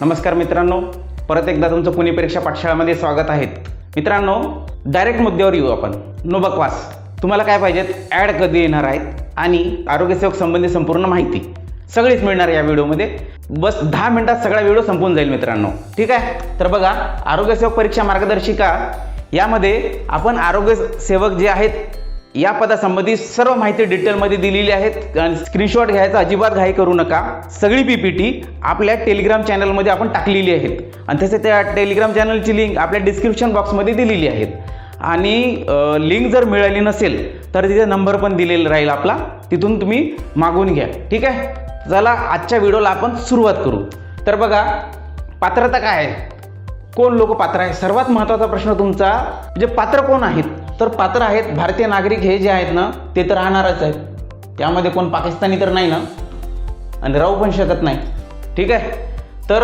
नमस्कार मित्रांनो परत एकदा तुमचं पुणे परीक्षा पाठशाळामध्ये स्वागत आहे. मित्रांनो डायरेक्ट मुद्द्यावर येऊ आपण. नो बकवास तुम्हाला काय पाहिजेत? ॲड कधी येणार आहेत? आणि आरोग्यसेवक संबंधी संपूर्ण माहिती सगळीच मिळणार या व्हिडिओमध्ये. बस दहा मिनिटात सगळा व्हिडिओ संपून जाईल मित्रांनो. ठीक आहे? तर बघा आरोग्यसेवक परीक्षा मार्गदर्शिका यामध्ये आपण आरोग्यसेवक जे आहेत या पदासंबंधी सर्व माहिती डिटेलमध्ये दिलेली आहेत. स्क्रीनशॉट घ्यायचा अजिबात घाई करू नका. सगळी पी पी टी आपल्या टेलिग्राम चॅनलमध्ये आपण टाकलेली आहेत. आणि तसे त्या टेलिग्राम चॅनलची लिंक आपल्या डिस्क्रिप्शन बॉक्समध्ये दिलेली आहेत. आणि लिंक जर मिळाली नसेल तर तिथे नंबर पण दिलेला राहील आपला. तिथून तुम्ही मागून घ्या. ठीक आहे? चला आजच्या व्हिडिओला आपण सुरुवात करू. तर बघा पात्रता काय आहे? कोण लोक पात्र आहे? सर्वात महत्त्वाचा प्रश्न तुमचा म्हणजे पात्र कोण आहेत? तर पात्र आहेत भारतीय नागरिक हे जे आहेत ना ते तर राहणारच आहेत. त्यामध्ये कोण पाकिस्तानी तर नाही ना? आणि राहू पण शकत नाही. ठीक आहे? तर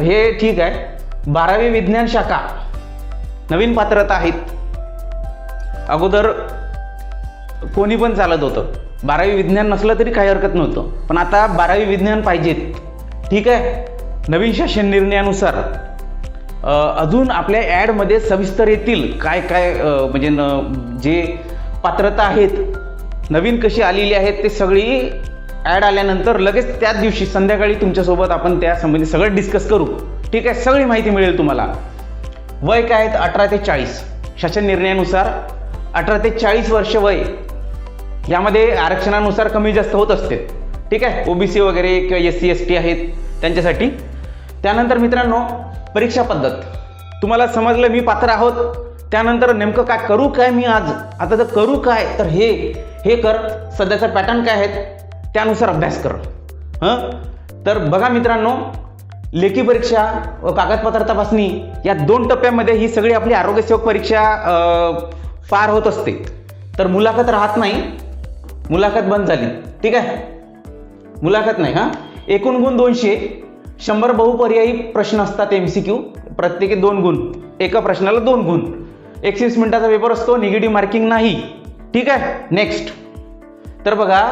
हे ठीक आहे. बारावी विज्ञान शाखा नवीन पात्रता आहेत. अगोदर कोणी पण चालत होतं. बारावी विज्ञान नसलं तरी काही हरकत नव्हतं. पण आता बारावी विज्ञान पाहिजेत. ठीक आहे? नवीन शासन निर्णयानुसार. अजून आपल्या ॲडमध्ये सविस्तर येतील काय काय म्हणजे न जे पात्रता आहेत नवीन कशी आलेली आहेत ते सगळी ॲड आल्यानंतर लगेच त्याच दिवशी संध्याकाळी तुमच्यासोबत आपण त्या संबंधी सगळं डिस्कस करू. ठीक आहे? सगळी माहिती मिळेल तुम्हाला. वय काय आहेत? अठरा ते चाळीस. शासन निर्णयानुसार अठरा ते चाळीस वर्ष वय यामध्ये आरक्षणानुसार कमी जास्त होत असते. ठीक आहे? ओबीसी वगैरे किंवा एस सी एस टी आहेत त्यांच्यासाठी. त्यानंतर मित्रांनो परीक्षा पद्धत. तुम्हाला समजलं मी पात्र आहोत. त्यानंतर नेमकं काय करू काय मी आज? आता जर करू काय? तर हे हे कर. सध्याचा पॅटर्न काय आहेत? त्यानुसार अभ्यास कर. हं? तर बघा मित्रांनो लेखी परीक्षा व कागदपत्र तपासणी या दोन टप्प्यामध्ये ही सगळी आपली आरोग्यसेवक परीक्षा पार होत असते. तर मुलाखत राहत नाही. मुलाखत बंद झाली. ठीक आहे? मुलाखत नाही हां? एकूण गुण दोनशे. शंभर बहुपर्यायी प्रश्न असतात एम सी क्यू प्रत्येकी दोन गुण. एका प्रश्नाला दोन गुण. एकवीस मिनिटाचा पेपर असतो निगेटिव्ह मार्किंग नाही. ठीक आहे? नेक्स्ट तर बघा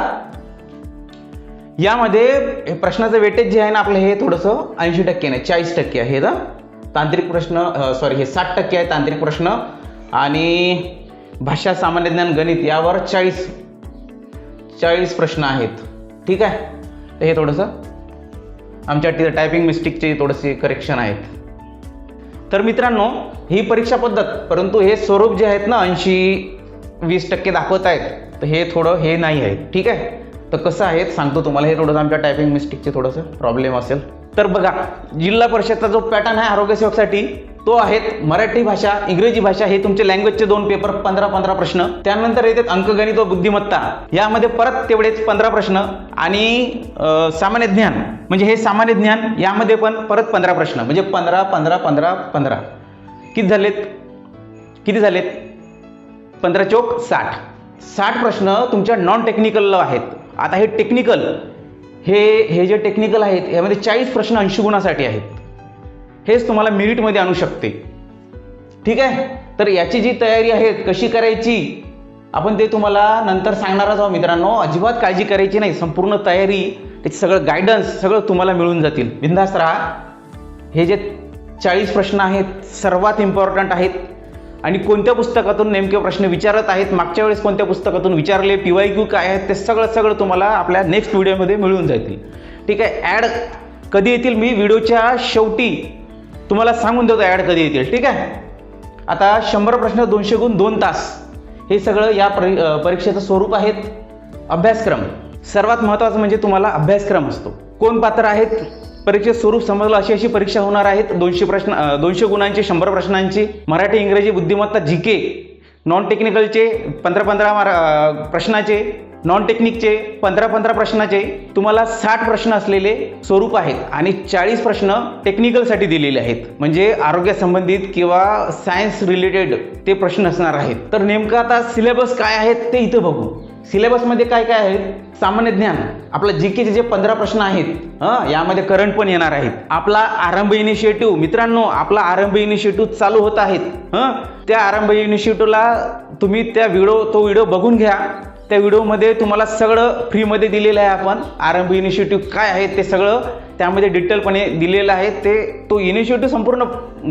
यामध्ये प्रश्नाचं वेटेज जे आहे ना आपलं हे थोडंसं ऐंशी टक्के नाही चाळीस टक्के आहे. ना तांत्रिक प्रश्न सॉरी हे साठ टक्के आहे तांत्रिक प्रश्न. आणि भाषा सामान्य ज्ञान गणित यावर चाळीस चाळीस प्रश्न आहेत. ठीक आहे? हे थोडंसं आमच्या तिथं टायपिंग मिस्टेकचे थोडेसे करेक्शन आहेत तर मित्रांनो ही परीक्षा पद्धत परंतु हे स्वरूप जे आहेत ना ऐंशी वीस टक्के दाखवत आहेत तर हे थोडं हे नाही आहे. ठीक आहे? तर कसं आहे सांगतो तुम्हाला हे थोडंसं आमच्या टायपिंग मिस्टेकचे थोडंसं प्रॉब्लेम असेल. तर बघा जिल्हा परिषदचा जो पॅटर्न आहे आरोग्यसेवकसाठी तो आहेत मराठी भाषा इंग्रजी भाषा हे तुमचे लँग्वेजचे दोन पेपर पंधरा पंधरा प्रश्न. त्यानंतर येतात अंकगणित व बुद्धिमत्ता. यामध्ये परत तेवढेच पंधरा प्रश्न आणि सामान्य ज्ञान. म्हणजे हे सामान्य ज्ञान यामध्ये पण परत पंधरा प्रश्न. म्हणजे पंधरा पंधरा पंधरा पंधरा. किती झालेत? किती झालेत? पंधरा चौक साठ. साठ प्रश्न तुमच्या नॉन टेक्निकल आहेत. आता हे टेक्निकल हे हे जे टेक्निकल आहेत यामध्ये चाळीस प्रश्न ऐंशी गुणासाठी आहेत. हेच तुम्हाला मेरिटमध्ये आणू शकते. ठीक आहे? तर याची जी तयारी आहे कशी करायची? आपण ते तुम्हाला नंतर सांगणारच आहोत मित्रांनो. अजिबात काळजी करायची नाही. संपूर्ण तयारी त्याची सगळं गायडन्स सगळं तुम्हाला मिळून जातील. बिंदास राहा. हे जे चाळीस प्रश्न आहेत सर्वात इम्पॉर्टंट आहेत आणि कोणत्या पुस्तकातून नेमके प्रश्न विचारत आहेत मागच्या वेळेस कोणत्या पुस्तकातून विचारले पी वाय क्यू काय आहेत ते सगळं सगळं तुम्हाला आपल्या नेक्स्ट व्हिडिओमध्ये मिळून जातील. ठीक आहे? ॲड कधी येतील मी? व्हिडिओच्या शेवटी तुम्हाला सांगून देतो ॲड कधी येतील ठीक आहे? आता शंभर प्रश्न दोनशे गुण दोन तास. हे सगळं या परी परीक्षेचं स्वरूप आहेत. अभ्यासक्रम. सर्वात महत्त्वाचं म्हणजे तुम्हाला अभ्यासक्रम असतो. कोण पात्र आहेत? परीक्षेत स्वरूप समजलं अशी अशी परीक्षा होणार आहेत. दोनशे प्रश्न दोनशे गुणांची शंभर प्रश्नांची. मराठी इंग्रजी बुद्धिमत्ता जी के. नॉन टेक्निकलचे पंधरा पंधरा मार प्रश्नाचे. नॉन टेक्निकचे पंधरा पंधरा प्रश्नाचे तुम्हाला साठ प्रश्न असलेले स्वरूप आहेत आणि चाळीस प्रश्न टेक्निकलसाठी दिलेले आहेत. म्हणजे आरोग्यासंबंधित किंवा सायन्स रिलेटेड ते प्रश्न असणार आहेत. तर नेमकं आता सिलेबस काय आहेत ते इथं बघू. सिलेबसमध्ये काय काय आहेत? सामान्य ज्ञान. आपलं जी केचे जे पंधरा प्रश्न आहेत हां यामध्ये करंट पण येणार आहेत. आपला आरंभ इनिशिएटिव्ह मित्रांनो आपला आरंभ इनिशिएटिव्ह चालू होत आहेत हां. त्या आरंभ इनिशिएटिव्हला तुम्ही त्या व्हिडिओ तो व्हिडिओ बघून घ्या. त्या व्हिडिओमध्ये तुम्हाला सगळं फ्रीमध्ये दिलेलं आहे आपण. आरंभ इनिशिएटिव्ह काय आहे ते सगळं त्यामध्ये डिटेलपणे दिलेलं आहे. ते तो इनिशिएटिव्ह संपूर्ण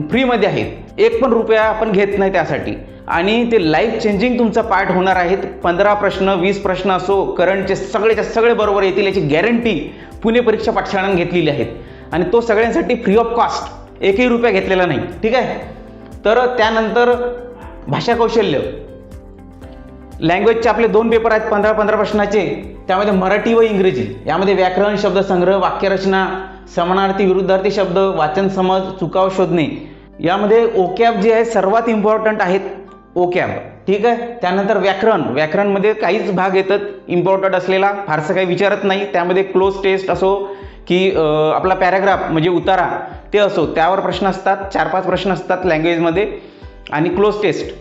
फ्रीमध्ये आहे. एक पण रुपया आपण घेत नाही त्यासाठी. आणि ते लाईफ चेंजिंग तुमचा पार्ट होणार आहेत. पंधरा प्रश्न वीस प्रश्न असो करंटचे सगळेच्या सगळे बरोबर येतील याची गॅरंटी पुणे परीक्षा पाठशाळांनी घेतलेली आहेत. आणि तो सगळ्यांसाठी फ्री ऑफ कॉस्ट एकही रुपया घेतलेला नाही. ठीक आहे? तर त्यानंतर भाषा कौशल्य. लँग्वेजचे आपले दोन पेपर आहेत पंधरा पंधरा प्रश्नाचे. त्यामध्ये मराठी व इंग्रजी. यामध्ये व्याकरण शब्दसंग्रह वाक्यरचना समानार्थी विरुद्धार्थी शब्द वाचन समज चुकाव शोधणे. यामध्ये ओकॅब जे आहे सर्वात इम्पॉर्टंट आहेत ओकॅब. ठीक आहे? त्यानंतर व्याकरण. व्याकरणमध्ये काहीच भाग येतात इम्पॉर्टंट असलेला. फारसं काही विचारत नाही. त्यामध्ये क्लोज टेस्ट असो की आपला पॅराग्राफ म्हणजे उतारा ते असो. त्यावर प्रश्न असतात चार पाच प्रश्न असतात लँग्वेजमध्ये आणि क्लोज टेस्ट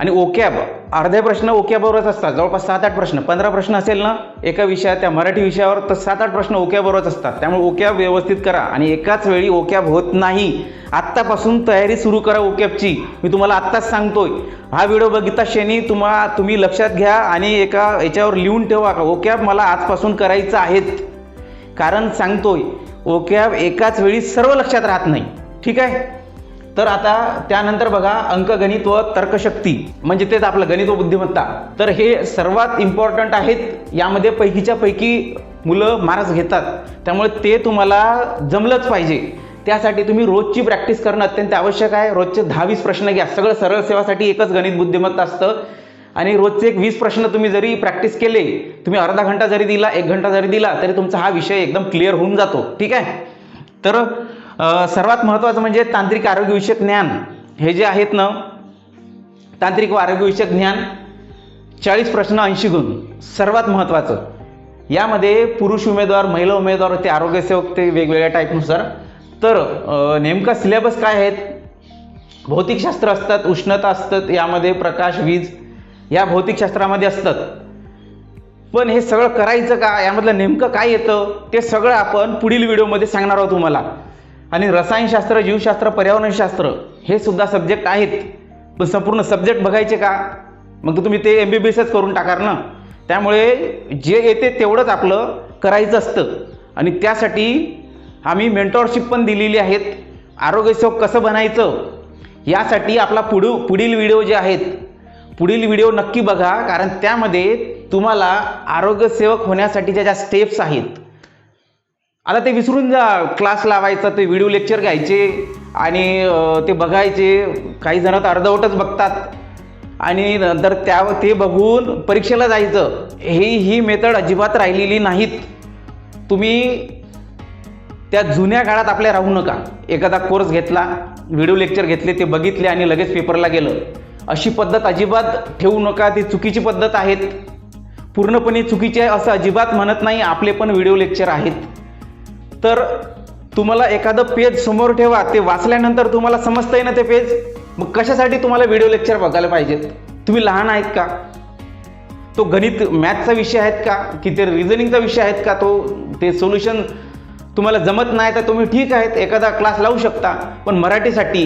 आणि ओकॅब अर्धे प्रश्न ओक्याबरोबरच असतात. जवळपास सात आठ प्रश्न. पंधरा प्रश्न असेल ना एका विषयात त्या मराठी विषयावर तर सात आठ प्रश्न ओक्याबरोबरच असतात. त्यामुळे ओक्याब व्यवस्थित करा. आणि एकाच वेळी ओक्याब होत नाही आत्तापासून तयारी सुरू करा ओक्याबची मी तुम्हाला आत्ताच सांगतोय. हा व्हिडिओ बघितला शेनी तुम्हा तुम्ही लक्षात घ्या आणि एका याच्यावर लिहून ठेवा का? ओक्याब मला आजपासून करायचं आहेत. कारण सांगतोय ओक्याब एकाच वेळी सर्व लक्षात राहत नाही. ठीक आहे? तर आता त्यानंतर बघा अंकगणित व तर्कशक्ती म्हणजे तेच आपलं गणित व बुद्धिमत्ता. तर हे सर्वात इम्पॉर्टंट आहेत. यामध्ये पैकीच्या पैकी मुलं मार्क्स घेतात. त्यामुळे ते तुम्हाला जमलंच पाहिजे. त्यासाठी तुम्ही रोजची प्रॅक्टिस करणं अत्यंत आवश्यक आहे. रोजचे दहा वीस प्रश्न घ्या. सगळं सरळ सेवासाठी एकच गणित बुद्धिमत्ता असतं. आणि रोजचे एक वीस प्रश्न तुम्ही जरी प्रॅक्टिस केले तुम्ही अर्धा घंटा जरी दिला एक घंटा जरी दिला तरी तुमचा हा विषय एकदम क्लिअर होऊन जातो. ठीक आहे? तर सर्वात महत्त्वाचं म्हणजे तांत्रिक आरोग्यविषयक ज्ञान. हे जे आहेत ना तांत्रिक व आरोग्यविषयक ज्ञान चाळीस प्रश्न ऐंशी गुण सर्वात महत्त्वाचं. यामध्ये पुरुष उमेदवार महिला उमेदवार ते आरोग्यसेवक ते वेगवेगळ्या टाईपनुसार. तर नेमका सिलेबस काय आहेत? भौतिकशास्त्र असतात उष्णता असतात यामध्ये प्रकाश वीज या भौतिकशास्त्रामध्ये असतात. पण हे सगळं करायचं का यामधलं नेमकं काय येतं ते सगळं आपण पुढील व्हिडिओमध्ये सांगणार आहोत तुम्हाला. आणि रसायनशास्त्र जीवशास्त्र पर्यावरणशास्त्र हे सुद्धा सब्जेक्ट आहेत. पण संपूर्ण सब्जेक्ट बघायचे का? मग तुम्ही ते एम बी बी एसच करून टाकार ना. त्यामुळे जे येते तेवढंच आपलं करायचं असतं. आणि त्यासाठी आम्ही मेंटॉरशिप पण दिलेली आहेत. आरोग्यसेवक कसं बनायचं? यासाठी आपला पुढ पुढील व्हिडिओ जे आहेत पुढील व्हिडिओ नक्की बघा. कारण त्यामध्ये तुम्हाला आरोग्यसेवक होण्यासाठीच्या ज्या स्टेप्स आहेत आता ते विसरून जा क्लास लावायचा ते व्हिडिओ लेक्चर घ्यायचे आणि ते बघायचे. काही जण तर अर्धवटच बघतात. आणि नंतर त्या ते बघून परीक्षेला जायचं. हे ही मेथड अजिबात राहिलेली नाहीत. तुम्ही त्या जुन्या काळात आपल्या राहू नका. एखादा कोर्स घेतला व्हिडिओ लेक्चर घेतले ते बघितले आणि लगेच पेपरला गेलं. अशी पद्धत अजिबात ठेवू नका. ती चुकीची पद्धत आहेत. पूर्णपणे चुकीची आहे असं अजिबात म्हणत नाही. आपले पण व्हिडिओ लेक्चर आहेत. तर तुम्हाला एखादं पेज समोर ठेवा ते वाचल्यानंतर तुम्हाला समजतंय ना ते पेज? मग कशासाठी तुम्हाला व्हिडिओ लेक्चर बघायला पाहिजेत? तुम्ही लहान आहेत का? तो गणित मॅथचा विषय आहेत का? की ते रिझनिंगचा विषय आहेत का? तो ते सोल्युशन तुम्हाला जमत नाही तर तुम्ही ठीक आहेत एखादा क्लास लावू शकता. पण मराठीसाठी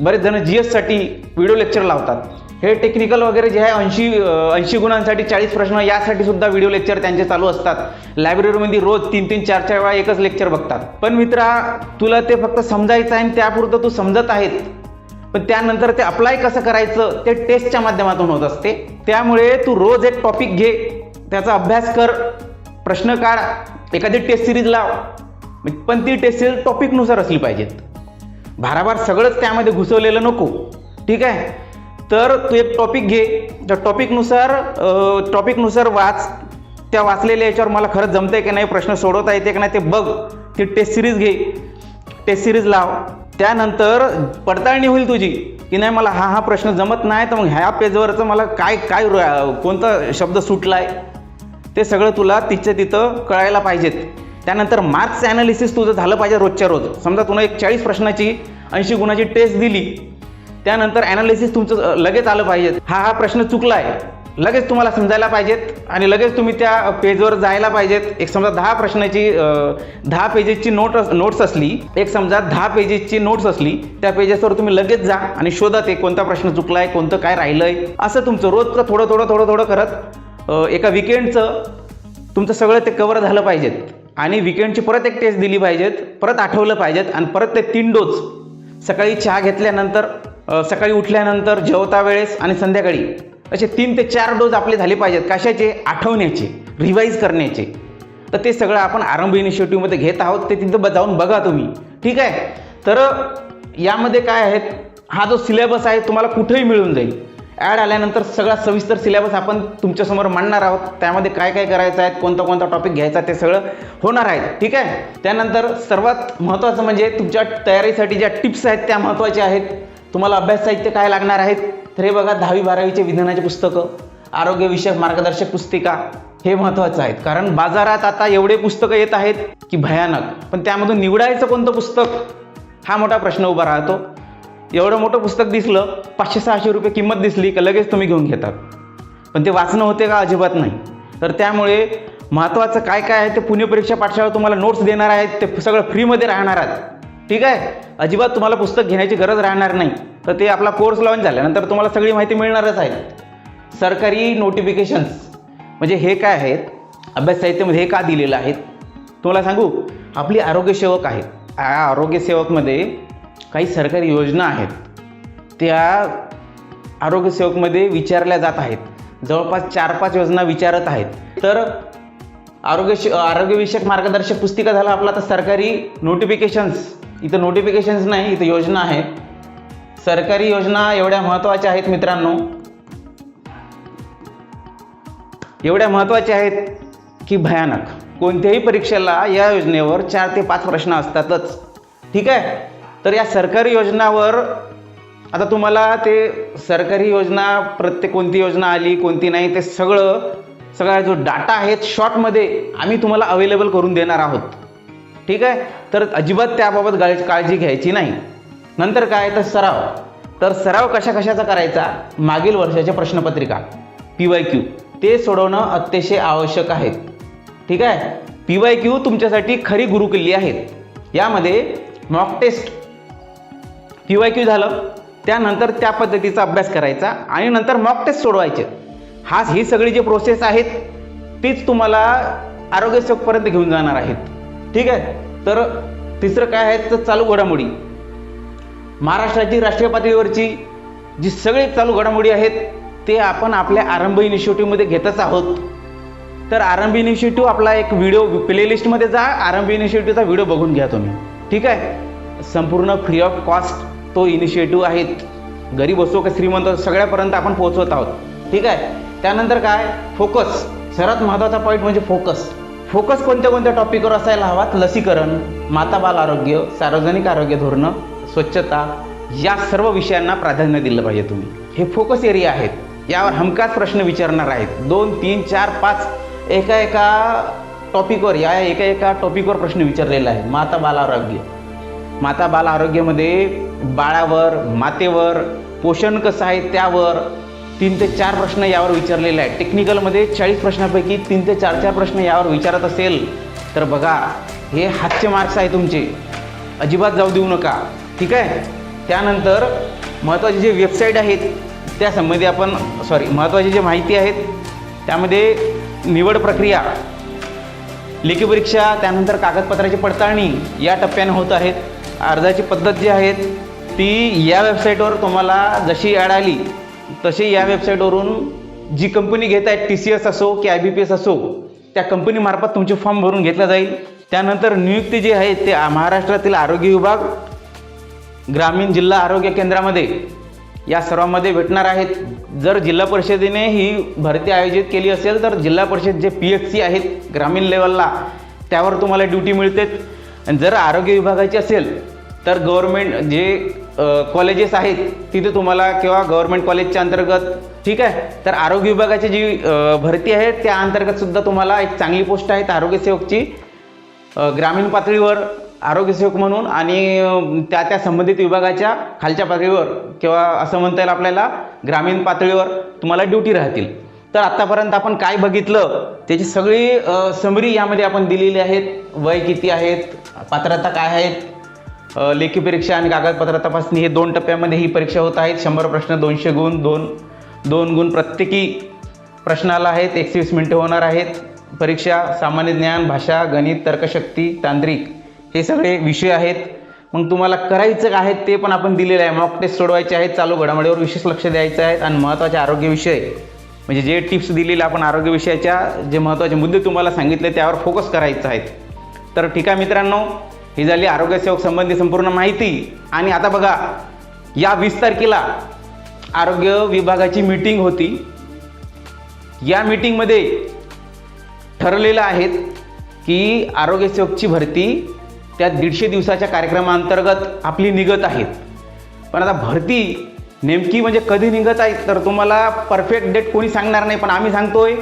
बरेच जण जी एससाठी व्हिडिओ लेक्चर लावतात. हे टेक्निकल वगैरे जे आहे ऐंशी ऐंशी गुणांसाठी चाळीस प्रश्न यासाठी सुद्धा व्हिडिओ लेक्चर त्यांचे चालू असतात. लायब्ररीमध्ये रोज तीन तीन चार चार वेळा एकच लेक्चर बघतात. पण मित्रा तुला ते फक्त समजायचं आहे आणि त्यापुरतं तू समजत आहेत. पण त्यानंतर ते अप्लाय कसं करायचं ते टेस्टच्या माध्यमातून होत असते. त्यामुळे तू रोज एक टॉपिक घे त्याचा अभ्यास कर प्रश्न काढ एखादी टेस्ट सिरीज लाव. पण ती टेस्ट सिरीज टॉपिकनुसार असली पाहिजेत. भाराभार सगळंच त्यामध्ये घुसवलेलं नको. ठीक आहे? तर तू एक टॉपिक घे. त्या टॉपिकनुसार टॉपिकनुसार वाच. त्या वाचलेल्या याच्यावर मला खरंच जमतंय की नाही प्रश्न सोडवता येते की नाही ते बघ. ती टेस्ट सिरीज घे. टेस्ट सिरीज लाव. त्यानंतर पडताळणी होईल तुझी. की नाही मला हा हा प्रश्न जमत नाही तर मग ह्या पेजवरचं मला काय काय कोणता शब्द सुटला आहे ते सगळं तुला तिथच्या तिथं कळायला पाहिजेत. त्यानंतर मार्क्स ॲनालिसिस तुझं झालं पाहिजे रोजच्या रोज. समजा तुला एक चाळीस प्रश्नाची ऐंशी गुणाची टेस्ट दिली. त्यानंतर ॲनालिसिस तुमचं लगेच आलं पाहिजे. हा हा प्रश्न चुकला आहे लगेच तुम्हाला समजायला पाहिजेत आणि लगेच तुम्ही त्या पेजवर जायला पाहिजेत. एक समजा दहा प्रश्नाची दहा पेजेसची नोट नोट्स असली एक समजा दहा पेजेसची नोट्स असली त्या पेजेसवर तुम्ही लगेच जा आणि शोधा ते कोणता प्रश्न चुकलाय कोणतं काय राहिलं आहे असं तुमचं रोजचं थोडं थोडं थोडं थोडं करत एका विकेंडचं तुमचं सगळं ते कवर झालं पाहिजेत. आणि विकेंडची परत एक टेस्ट दिली पाहिजेत परत आठवलं पाहिजेत आणि परत ते तीन डोस सकाळी चहा घेतल्यानंतर सकाळी उठल्यानंतर जेवता वेळेस आणि संध्याकाळी असे तीन ते चार डोस आपले झाले पाहिजेत. कशाचे? आठवण्याचे. रिवाईज करण्याचे. तर ते सगळं आपण आरंभ इनिशिएटिव्हमध्ये घेत आहोत. ते तिथं जाऊन बघा तुम्ही. ठीक आहे? तर यामध्ये काय आहेत? हा जो सिलेबस आहे तुम्हाला कुठेही मिळून जाईल. ॲड आल्यानंतर सगळा सविस्तर सिलेबस आपण तुमच्यासमोर मांडणार आहोत. त्यामध्ये काय काय करायचं आहे कोणता कोणता टॉपिक घ्यायचा ते सगळं होणार आहे. ठीक आहे? त्यानंतर सर्वात महत्त्वाचं म्हणजे तुमच्या तयारीसाठी ज्या टिप्स आहेत त्या महत्त्वाच्या आहेत. तुम्हाला अभ्यास साहित्य काय लागणार आहेत? तर हे बघा दहावी बारावीचे विज्ञानाचे पुस्तकं आरोग्यविषयक मार्गदर्शक पुस्तिका हे महत्त्वाचं आहेत. कारण बाजारात आता एवढे पुस्तकं येत आहेत की भयानक. पण त्यामधून निवडायचं कोणतं पुस्तक? हा मोठा प्रश्न उभा राहतो. एवढं मोठं पुस्तक दिसलं पाचशे सहाशे रुपये किंमत दिसली का लगेच तुम्ही घेऊन घेतात. पण ते वाचणं होते का? अजिबात नाही. तर त्यामुळे महत्त्वाचं काय काय आहे ते पुणे परीक्षा पाठशाळा तुम्हाला नोट्स देणार आहेत. ते सगळं फ्रीमध्ये राहणार आहेत. ठीक आहे? अजिबात तुम्हाला पुस्तक घेण्याची गरज राहणार नाही. तर ते आपला कोर्स लावून झाल्यानंतर तुम्हाला सगळी माहिती मिळणारच आहे. सरकारी नोटिफिकेशन्स म्हणजे हे काय आहेत? अभ्यास साहित्यामध्ये हे का दिलेलं आहेत? तुम्हाला सांगू आपली आरोग्यसेवक आहेत या आरोग्यसेवकमध्ये काही सरकारी योजना आहेत. त्या आरोग्यसेवकमध्ये विचारल्या जात आहेत. जवळपास चार पाच योजना विचारत आहेत. तर आरोग्य आरोग्यविषयक मार्गदर्शक पुस्तिका झाला आपला तर सरकारी नोटिफिकेशन्स इथं नोटिफिकेशन्स नाही इथं योजना आहेत. सरकारी योजना एवढ्या महत्त्वाच्या आहेत मित्रांनो. एवढ्या महत्त्वाच्या आहेत की भयानक. कोणत्याही परीक्षेला या योजनेवर चार ते पाच प्रश्न असतातच. ठीक आहे? तर या सरकारी योजनावर आता तुम्हाला ते सरकारी योजना प्रत्येक कोणती योजना आली कोणती नाही ते सगळं सगळा जो डाटा आहे शॉर्टमध्ये आम्ही तुम्हाला अवेलेबल करून देणार आहोत. ठीक आहे? तर अजिबात त्याबाबत गाळी काळजी घ्यायची नाही. नंतर काय तर सराव. तर सराव कशा कशाचा करायचा? मागील वर्षाच्या प्रश्नपत्रिका. P Y Q. ते सोडवणं अतिशय आवश्यक आहे. ठीक आहे? पी वाय क्यू तुमच्यासाठी खरी गुरुकिल्ली आहेत यामध्ये mock test P Y Q झालं. त्यानंतर त्या पद्धतीचा अभ्यास करायचा आणि नंतर मॉक टेस्ट सोडवायचे. हा ही सगळी जी प्रोसेस आहेत तीच तुम्हाला आरोग्यसेवकपर्यंत घेऊन जाणार आहेत. ठीक आहे? तर तिसरं काय आहे? तर चालू घडामोडी. महाराष्ट्राची राष्ट्रीय पातळीवरची जी सगळी चालू घडामोडी आहेत ते आपण आपल्या आरंभ इनिशिएटिव्हमध्ये घेतच आहोत. तर आरंभ इनिशिएटिव्ह आपला एक व्हिडिओ प्लेलिस्टमध्ये जा. आरंभ इनिशिएटिव्हचा व्हिडिओ बघून घ्या तुम्ही. ठीक आहे? संपूर्ण फ्री ऑफ कॉस्ट तो इनिशिएटिव्ह आहेत गरीब असो का श्रीमंत सगळ्यापर्यंत आपण पोहोचवत आहोत. ठीक आहे? त्यानंतर काय? फोकस सर्वात महत्त्वाचा पॉईंट म्हणजे फोकस फोकस कोणत्या कोणत्या टॉपिकवर असायला हवात? लसीकरण माता बाल आरोग्य सार्वजनिक आरोग्य धोरणं स्वच्छता या सर्व विषयांना प्राधान्य दिलं पाहिजे तुम्ही. हे फोकस एरिया आहेत. यावर हमखास प्रश्न विचारणार आहेत. दोन तीन चार पाच एका एका टॉपिकवर या एका एका टॉपिकवर प्रश्न विचारलेला आहे. माता बाल आरोग्य. माता बाल आरोग्यामध्ये बाळावर मातेवर पोषण कसं आहे त्यावर तीन ते चार प्रश्न यावर विचारलेले आहे टेक्निकलमध्ये चाळीस प्रश्नापैकी तीन ते चार चार प्रश्न यावर विचारत असेल तर बघा हे हातचे मार्क्स आहे तुमचे. अजिबात जाऊ देऊ नका. ठीक आहे? त्यानंतर महत्त्वाचे जे वेबसाईट आहेत त्यासंबंधी आपण सॉरी महत्त्वाची जी माहिती आहेत त्यामध्ये निवड प्रक्रिया लेखी परीक्षा त्यानंतर कागदपत्राची पडताळणी या टप्प्याने होत आहेत. अर्जाची पद्धत जी आहे ती या वेबसाईटवर तुम्हाला जशी ॲड आली तसे या वेबसाईटवरून जी कंपनी घेत आहेत टी सी एस असो की आय बी पी एस असो त्या कंपनीमार्फत तुमचे फॉर्म भरून घेतला जाईल. त्यानंतर नियुक्ती जी आहे ते महाराष्ट्रातील आरोग्य विभाग ग्रामीण जिल्हा आरोग्य केंद्रामध्ये या सर्वांमध्ये भेटणार आहेत. जर जिल्हा परिषदेने ही भरती आयोजित केली असेल तर जिल्हा परिषद जे पी एच सी आहेत ग्रामीण लेवलला त्यावर तुम्हाला ड्युटी मिळते आणि जर आरोग्य विभागाची असेल तर गव्हर्मेंट जे कॉलेजेस आहेत तिथे तुम्हाला किंवा गव्हर्मेंट कॉलेजच्या अंतर्गत ठीक आहे? तर आरोग्य विभागाची जी भरती आहे त्या अंतर्गत सुद्धा तुम्हाला एक चांगली पोस्ट आहे आरोग्यसेवकची ग्रामीण पातळीवर आरोग्यसेवक म्हणून आणि त्या त्या संबंधित विभागाच्या खालच्या पातळीवर किंवा असं म्हणता येईल आपल्याला ग्रामीण पातळीवर तुम्हाला ड्युटी राहतील. तर आत्तापर्यंत आपण काय बघितलं त्याची सगळी समरी यामध्ये आपण दिलेली आहेत. वय किती आहेत पात्रता काय आहेत लेखी परीक्षा आणि कागदपत्र तपासणी हे दोन टप्प्यामध्ये ही परीक्षा होत आहेत. शंभर प्रश्न दोनशे गुण दोन दोन गुण प्रत्येकी प्रश्नाला आहेत. एकवीस मिनटं होणार आहेत. परीक्षा सामान्य ज्ञान भाषा गणित तर्कशक्ती तांत्रिक हे सगळे विषय आहेत. मग तुम्हाला करायचं काय आहे ते पण आपण दिलेलं आहे. मॉक टेस्ट सोडवायचे आहेत. चालू घडामोडीवर विशेष लक्ष द्यायचं आहे. आणि महत्त्वाचे आरोग्य विषय म्हणजे जे टिप्स दिलेले आपण आरोग्य विषयाच्या जे महत्त्वाचे मुद्दे तुम्हाला सांगितले त्यावर फोकस करायचं आहेत तर ठीक आहे मित्रांनो ही झाली आरोग्यसेवक संबंधी संपूर्ण माहिती. आणि आता बघा या वीस तारखेला आरोग्य विभागाची मीटिंग होती. या मीटिंगमध्ये ठरलेलं आहेत की आरोग्यसेवकची भरती त्या दीडशे दिवसाच्या कार्यक्रमाअंतर्गत आपली निघत आहेत. पण आता भरती नेमकी म्हणजे कधी निघत आहे तर तुम्हाला परफेक्ट डेट कोणी सांगणार नाही पण आम्ही सांगतोय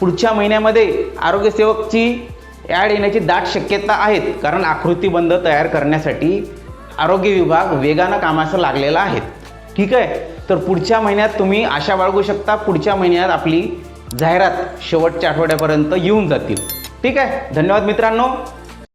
पुढच्या महिन्यामध्ये आरोग्यसेवकची ॲड येण्याची दाट शक्यता आहेत कारण आकृतीबंध तयार करण्यासाठी आरोग्य विभाग वेगानं कामाचं लागलेला आहे ठीक आहे? तर पुढच्या महिन्यात तुम्ही आशा बाळगू शकता पुढच्या महिन्यात आपली जाहिरात शेवटच्या आठवड्यापर्यंत येऊन जातील. ठीक आहे? धन्यवाद मित्रांनो.